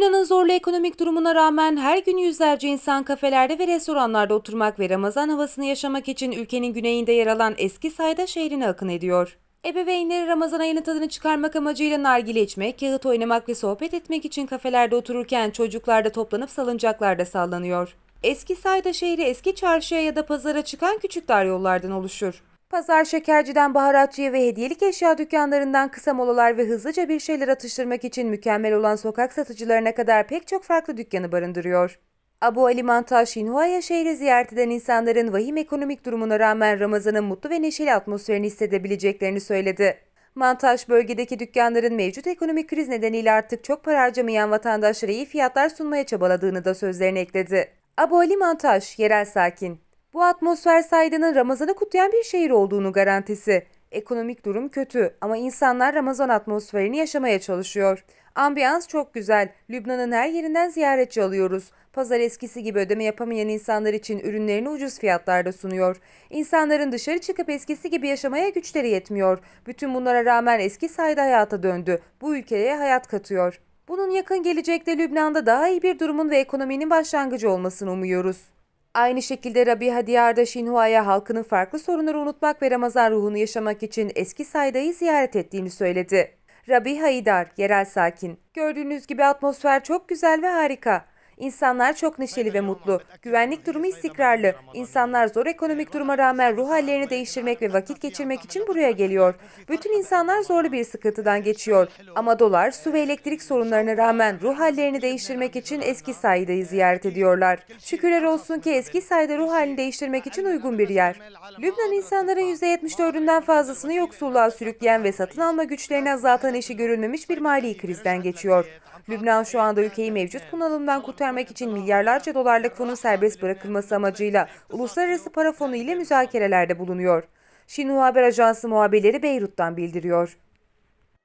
Lübnan'ın zorlu ekonomik durumuna rağmen her gün yüzlerce insan kafelerde ve restoranlarda oturmak ve Ramazan havasını yaşamak için ülkenin güneyinde yer alan eski Sayda şehrine akın ediyor. Ebeveynleri Ramazan ayının tadını çıkarmak amacıyla nargile içmek, kağıt oynamak ve sohbet etmek için kafelerde otururken çocuklar da toplanıp salıncaklarda sallanıyor. Eski Sayda şehri eski çarşıya ya da pazara çıkan küçük dar yollardan oluşur. Pazar şekerciden baharatçıya ve hediyelik eşya dükkanlarından kısa molalar ve hızlıca bir şeyler atıştırmak için mükemmel olan sokak satıcılarına kadar pek çok farklı dükkanı barındırıyor. Abu Ali Mantaj, Şinhuaya şehri ziyaret eden insanların vahim ekonomik durumuna rağmen Ramazan'ın mutlu ve neşeli atmosferini hissedebileceklerini söyledi. Mantaj, bölgedeki dükkanların mevcut ekonomik kriz nedeniyle artık çok para harcamayan vatandaşlara iyi fiyatlar sunmaya çabaladığını da sözlerine ekledi. Abu Ali Mantaj, yerel sakin. Bu atmosfer Sayda'nın Ramazan'ı kutlayan bir şehir olduğunu garantisi. Ekonomik durum kötü ama insanlar Ramazan atmosferini yaşamaya çalışıyor. Ambiyans çok güzel. Lübnan'ın her yerinden ziyaretçi alıyoruz. Pazar eskisi gibi ödeme yapamayan insanlar için ürünlerini ucuz fiyatlarda sunuyor. İnsanların dışarı çıkıp eskisi gibi yaşamaya güçleri yetmiyor. Bütün bunlara rağmen eski sayda hayata döndü. Bu ülkeye hayat katıyor. Bunun yakın gelecekte Lübnan'da daha iyi bir durumun ve ekonominin başlangıcı olmasını umuyoruz. Aynı şekilde Rabiha Diyar'da Şinhua'ya halkının farklı sorunları unutmak ve Ramazan ruhunu yaşamak için eski Sayda'yı ziyaret ettiğini söyledi. Rabiha İdar, yerel sakin. Gördüğünüz gibi atmosfer çok güzel ve harika. İnsanlar çok neşeli ve mutlu. Güvenlik durumu istikrarlı. İnsanlar zor ekonomik duruma rağmen ruh hallerini değiştirmek ve vakit geçirmek için buraya geliyor. Bütün insanlar zorlu bir sıkıntıdan geçiyor. Ama dolar, su ve elektrik sorunlarına rağmen ruh hallerini değiştirmek için eski Sayda'yı ziyaret ediyorlar. Şükürler olsun ki eski Sayda ruh halini değiştirmek için uygun bir yer. Lübnan insanların %74'ünden fazlasını yoksulluğa sürükleyen ve satın alma güçlerini azaltan eşi görülmemiş bir mali krizden geçiyor. Lübnan şu anda ülkeyi mevcut bunalımdan kurtarmak için milyarlarca dolarlık fonun serbest bırakılması amacıyla Uluslararası Para Fonu ile müzakerelerde bulunuyor. Şinhua Haber Ajansı muhabirleri Beyrut'tan bildiriyor.